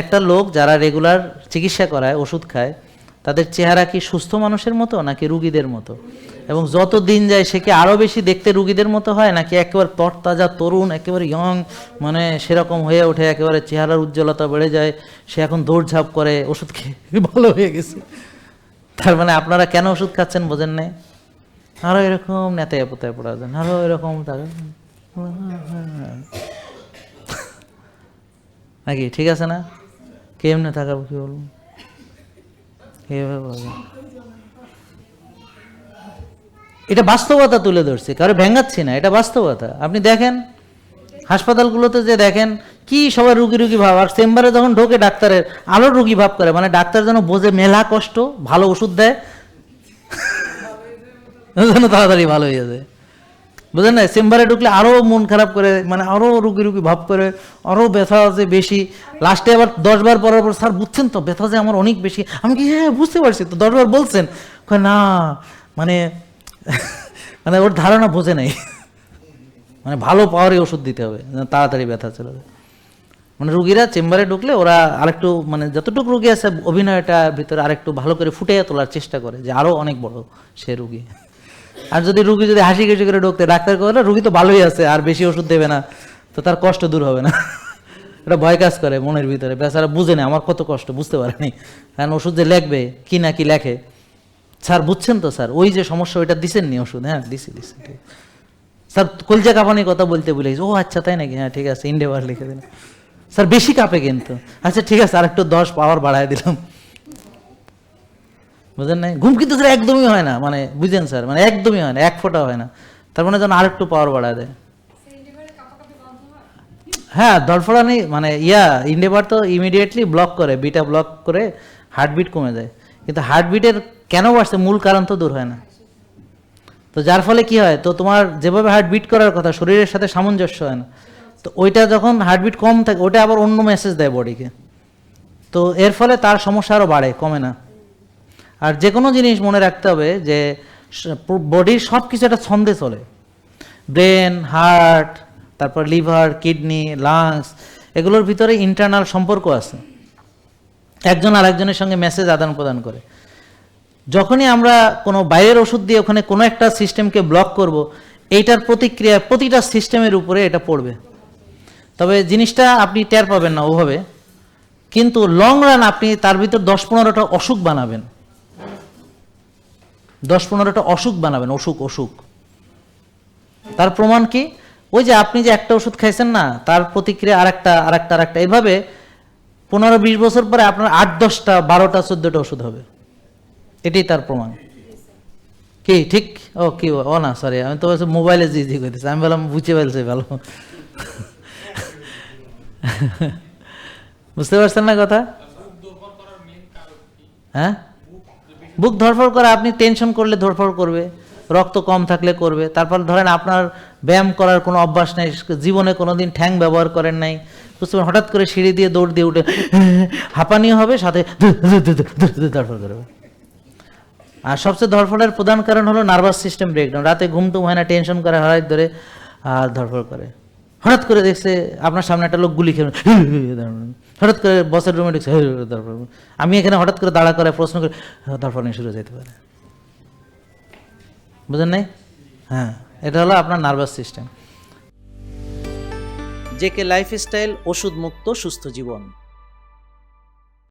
একটা লোক যারা রেগুলার চিকিৎসা করায়, ওষুধ খায়, তাদের চেহারা কি সুস্থ মানুষের মতো নাকি রুগীদের মতো? এবং যত দিন যায় সে কি আরও বেশি দেখতে রুগীদের মতো হয় নাকি একেবারে তরতাজা তরুণ, একেবারে ইয়ং মানে সেরকম হয়ে ওঠে, একেবারে চেহারার উজ্জ্বলতা বেড়ে যায়, সে এখন দৌড়ঝাঁপ করে, ওষুধ খেয়ে ভালো হয়ে গেছে। তার মানে আপনারা কেন ওষুধ খাচ্ছেন বোঝেন নাই? আরও এরকম নেতায় পোতায় পড়া যান আরও এরকম নাকি, ঠিক আছে না? কেমনে থাকাবো কি বলব? বলব। এটা বাস্তবতা তুলে ধরছে, কারও ভেঙ্গাচ্ছি না, এটা বাস্তবতা। আপনি দেখেন, হাসপাতালগুলোতে যে দেখেন, কি সবাই রুগী রুগী ভাব, আর চেম্বারে যখন ঢোকে ডাক্তারের আরও রুগী ভাব করে মানে ডাক্তার যেন বোঝে মেলা কষ্ট, ভালো ওষুধ দেয়, যেন তাড়াতাড়ি ভালো হয়ে যায়। বুঝলেন না? চেম্বারে ঢুকলে আরও মন খারাপ করে মানে আরও রুগী রুগী ভাব করে আরও ব্যথা আছে বেশি। লাস্টে আবার দশবার পরার পর, স্যার, বুঝছেন তো, ব্যথা যে আমার অনেক বেশি। আমি কি হ্যাঁ বুঝতে পারছি। তো দশবার বলছেন। না মানে মানে ওর ধারণা বোঝে নাই। মানে ভালো পাওয়ারই ওষুধ দিতে হবে তাড়াতাড়ি ব্যথা চলে যায়। মানে রুগীরা চেম্বারে ঢুকলে ওরা আরেকটু মানে যতটুকু রুগী আছে, অভিনয়টা ভিতরে আরেকটু ভালো করে ফুটিয়ে তোলার চেষ্টা করে যে আরও অনেক বড় সে রুগী। আর যদি রুগী যদি হাসি খুশি করে ঢুকতে, ডাক্তার করে রুগী তো ভালোই আছে, আর বেশি ওষুধ দেবে না। তো তার কষ্ট দূর হবে না। এটা ভয় কাজ করে মনের ভিতরে। বেচারা বুঝে না, আমার কত কষ্ট, বুঝতে পারেনি। কারণ ওষুধ যে লেখবে, কি না কি লেখে। স্যার, বুঝছেন তো, স্যার? ওই যে সমস্যা, ওইটা দিছেন নি ওষুধ? হ্যাঁ দিছি দিছি স্যার, কলজা কাঁপানি কথা বলতে বলে ও আচ্ছা তাই নাকি? হ্যাঁ ঠিক আছে, ইন্ডেভার লিখে দিলাম। স্যার, বেশি কাঁপে কিন্তু। আচ্ছা ঠিক আছে আর একটু দশ পাওয়ার বাড়ায় দিলাম। বুঝলেন নাই? ঘুম কিন্তু স্যার একদমই হয় না মানে বুঝলেন স্যার মানে একদমই হয় না, এক ফোঁটা হয় না। তার মানে যেন আরেকটু পাওয়ার বাড়ায় দেয়। হ্যাঁ দরফড়ানি মানে ইয়া, ইন্ডেভার তো ইমিডিয়েটলি ব্লক করে বিটা ব্লক করে হার্টবিট কমে যায়। কিন্তু হার্টবিটের কেন বাড়ছে? মূল কারণ তো দূর হয় না। তো যার ফলে কি হয়? তো তোমার যেভাবে হার্টবিট করার কথা, শরীরের সাথে সামঞ্জস্য হয় না। তো ওইটা যখন হার্টবিট কম থাকে ওটা আবার অন্য মেসেজ দেয় বডিকে তো এর ফলে তার সমস্যা আরও বাড়ে, কমে না। আর যে কোনো জিনিস মনে রাখতে হবে যে বডির সব কিছু একটা ছন্দে চলে। ব্রেন, হার্ট, তারপর লিভার, কিডনি, লাংস, এগুলোর ভিতরে ইন্টারনাল সম্পর্ক আছে। একজন আরেকজনের সঙ্গে মেসেজ আদান প্রদান করে। যখনই আমরা কোনো বাইরের ওষুধ দিয়ে ওখানে কোনো একটা সিস্টেমকে ব্লক করব, এইটার প্রতিক্রিয়া, প্রতিটা সিস্টেমের উপরে এটা পড়বে। তবে জিনিসটা আপনি টের পাবেন না ওভাবে। কিন্তু লং রান আপনি তার ভিতর দশ পনেরোটা অসুখ বানাবেন। দশ পনেরোটা অসুখ বানাবেন, অসুখ অসুখ। তার প্রমাণ কি? ওই যে আপনি যে একটা ওষুধ খাইছেন না, তার প্রতিক্রিয়া আরেকটা আরেকটা আরেকটা। এভাবে পনেরো, বিশ বছর পরে আপনার আট, দশটা, বারোটা, চোদ্দটা ওষুধ হবে। এটাই তার প্রমাণ। কি, ঠিক? ও, কি, ও না সরি আমি তো মোবাইলে জি জি করতেছি আমি বললাম, বুঝে ফেলছি, ভালো। বুঝতে পারছেন না কথা? হ্যাঁ? বুক ধরফর করে আপনি টেনশন করলে ধরফর করবে, রক্ত কম থাকলে করবে। তারপর ধরেন আপনার ব্যায়াম করার কোনো অভ্যাস নেই, জীবনে কোনো দিন ঠ্যাং ব্যবহার করেন নাই, বুঝতে হঠাৎ করে সিঁড়ি দিয়ে দৌড় দিয়ে উঠে হাঁপানিও হবে, সাথে ধরফর করবে আর সবচেয়ে ধরফরের প্রধান কারণ হলো নার্ভাস সিস্টেম ব্রেকডাউন রাতে ঘুম টুম হয় না টেনশন করে হঠাৎ ধরে, আর ধরফর করে। হঠাৎ করে দেখছে আপনার সামনে একটা লোক গুলি খেলো হঠাৎ করে বসের রুমে ঢুকছে আমি এখানে হঠাৎ করে দাঁড়া করে প্রশ্ন করে, তারপর নিয়ে শুরু যেতে পারে। বুঝেন নাই? হ্যাঁ এটা হলো আপনার নার্ভাস সিস্টেম জেকে লাইফস্টাইল ওষুধ মুক্ত সুস্থ জীবন।